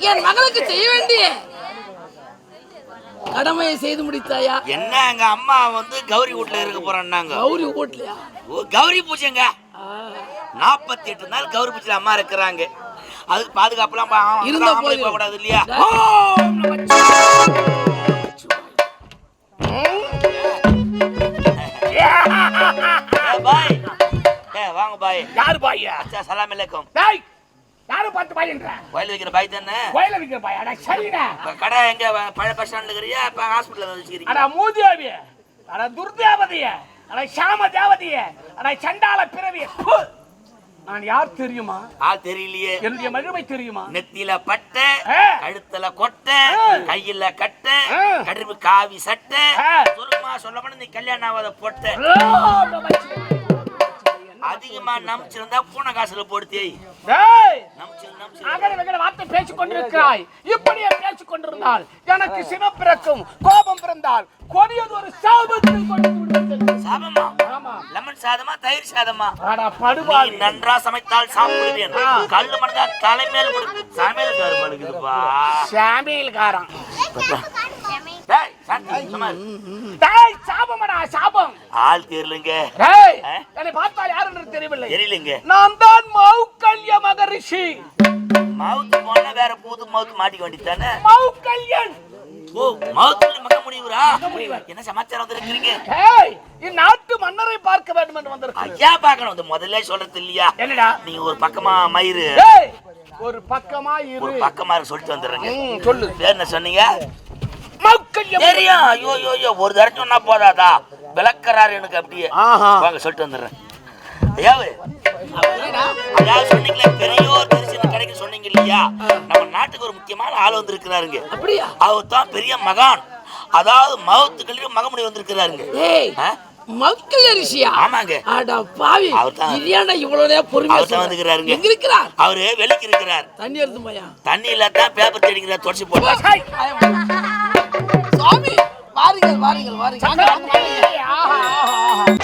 என் மகளுக்கு செய்ய வேண்டிய கடமையை செய்து முடித்தாயா? என்ன எங்க அம்மா வந்து கௌரி வீட்டுல இருக்க போறேன்னாங்க. கௌரி ஓட்டலையா ஓ, கௌரி பூஜைங்க. நாற்பத்தி எட்டு நாள் கௌரி பூஜையில அம்மா இருக்கிறாங்க. அதுக்கு பாதுகாப்புலாம் பா- ஆமா, இருந்த. போக கூடாது இல்லையா? பாய் யாரு பாய்யா அச்சா சலாம் அலைக்கும். டேய் யாரு பார்த்து பாய்ன்ற கோயில் வைக்கிற பாய் தானே? கோயில விக்கிற பாய்? அட சரிடா. கடை எங்க பழைய பஸ் ஸ்டாண்ட்ல இருக்கிறியா? இப்ப ஹாஸ்பிட்டல்ல வச்சுக்கிறீங்க. அட மூதேவி. அட துர்தேவதைய. அட சாம தேவதைய. அட சண்டால பிறவிய! நான் யார் தெரியுமா? ஆள் தெரியலையே. என்னுடைய மகிமை தெரியுமா? நெத்தியில பட்டை. கழுத்துல கொட்டை. கையில கட்டை. கடுப்பு காவி சட்டை ஆ. சுருக்கமா சொல்ல நீ கல்யாணம் ஆகாத பொட்டை. அதிகமா நம்பிச்சிருந்தா பூனை காசுல போடுத்தே. டேய்! நம்பிச்சு நம்பிச்சு அகல வெகல வார்த்தை பேசிக் கொண்டிருக்கிறாய். இப்படியே பேசிக் கொண்டிருந்தால் எனக்கு சினம் பிறக்கும் கோபம் பிறந்தால் கொடியது ஒரு சாபமா? ஆமா. லெமன் சாதமா தயிர் சாதமா? படுபாவி நன்றா சமைத்தால் சாப்பிடுவேன். கல்லு மண்டா தலைமேல் கொடு சமையல் காரு பழுகுதுப்பா சாமியல்காரன் சாபமடா சாபம். ஆள் தெரியலங்க? என்னை பார்த்தால் தெரியவில்லை. தெரியலங்க. நான் தான் மௌக்கல்ய மகரிஷி. மவுத்து போனா வேற பூத்து மவுத்து மாட்டிக்க வேண்டியதானே மௌக்கல்யன். ஓ மவுத்துல மக முடிவுரா. என்ன சமாச்சாரம் வந்திருக்கீங்க டேய் இந்நாட்டு மன்னரை பார்க்க வேண்டும் என்று வந்திருக்கிறேன் ஐயா பார்க்கணும். முதல்ல சொல்றது இல்லையா? என்னடா? நீங்க ஒரு பக்கமா மயிறு. ஒரு பக்கமா ஒரு பக்கமா சொல்லிட்டு வந்துடுறேங்க. ம், சொல்லு. பேர் என்ன சொன்னீங்க? தெரியும் ஐயோ ஐயோ ஐயோ ஒரு தடவை சொன்னா போதாதா? விளக்கறாரு எனக்கு அப்படியே. வாங்க சொல்லிட்டு வந்துடுறேன். சொன்னீங்களே பெரியோர் தரிசனம் கிடைக்கும் சொன்னீங்க இல்லையா? நம்ம நாட்டுக்கு ஒரு முக்கியமான ஆள் வந்திருக்கிறாருங்க. அப்படியா? அவர் தான் பெரிய மகான். அதாவது மகத்துக்களில் மகமுடி வந்திருக்கிறாருங்க? மக்கள் அரிசியா ஆமாங்க. அட பாவி. அவர்தான். இது ஏன்டா இவ்வளவு பொறுமையா? வந்துக்கிறாருங்க. எங்க இருக்கிறார் அவரு வெளிக்கு இருக்கிறார் தண்ணி எடுத்து போயா? தண்ணி இல்லாதான் பேப்பர் தேடிக்கிறார் தொடச்சி போட்டா. சுவாமி வாருங்கள் வாருங்கள் வாருங்கள் ஆஹா, ஆஹா.